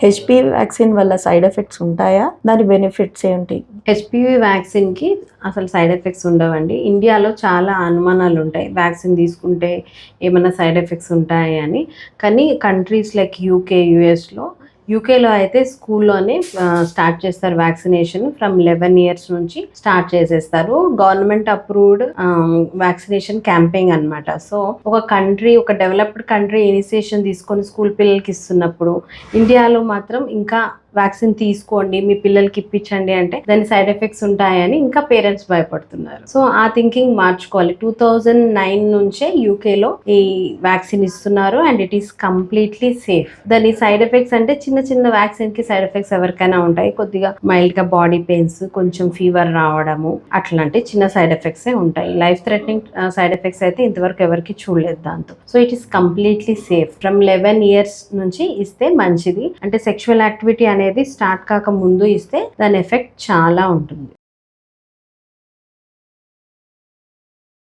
HPV vaccine వల్ల side effects ఉంటాయా? దాని బెనిఫిట్స్ ఏంటి? హెచ్పివి వ్యాక్సిన్కి అసలు సైడ్ ఎఫెక్ట్స్ ఉండవండి. ఇండియాలో చాలా అనుమానాలు ఉంటాయి. వ్యాక్సిన్ తీసుకుంటే ఏమైనా సైడ్ ఎఫెక్ట్స్ ఉంటాయి అని కానీ కంట్రీస్ లైక్ యూకే యుఎస్లో యూకేలో అయితే స్కూల్లోనే స్టార్ట్ చేస్తారు వ్యాక్సినేషన్. ఫ్రమ్ లెవెన్ ఇయర్స్ నుంచి స్టార్ట్ చేసేస్తారు. గవర్నమెంట్ అప్రూవ్డ్ వ్యాక్సినేషన్ క్యాంపెయిన్ అన్నమాట. సో ఒక కంట్రీ ఒక డెవలప్డ్ కంట్రీ ఇనిషియేషన్ తీసుకొని స్కూల్ పిల్లలకి ఇస్తున్నప్పుడు ఇండియాలో మాత్రం ఇంకా వ్యాక్సిన్ తీసుకోండి మీ పిల్లలకి ఇప్పించండి అంటే దాని సైడ్ ఎఫెక్ట్స్ ఉంటాయని ఇంకా పేరెంట్స్ భయపడుతున్నారు. సో ఆ థింకింగ్ మార్చుకోవాలి. టూ థౌజండ్ నైన్ నుంచే యూకేలో ఈ వ్యాక్సిన్ ఇస్తున్నారు and it is completely safe. దాని సైడ్ ఎఫెక్ట్స్ అంటే చిన్న చిన్న వ్యాక్సిన్కి సైడ్ ఎఫెక్ట్స్ ఎవరికైనా ఉంటాయి. కొద్దిగా మైల్డ్గా బాడీ పెయిన్స్ కొంచెం ఫీవర్ రావడము అట్లాంటి చిన్న సైడ్ ఎఫెక్ట్స్ ఉంటాయి. లైఫ్ థ్రెటనింగ్ సైడ్ ఎఫెక్ట్స్ అయితే ఇంతవరకు ఎవరికి చూడలేదు దాంతో. So it is completely safe. From eleven years నుంచి ఇస్తే మంచిది. అంటే సెక్షువల్ యాక్టివిటీ అనేది అనేది స్టార్ట్ కాక ముందు ఇస్తే దాని ఎఫెక్ట్ చాలా ఉంటుంది.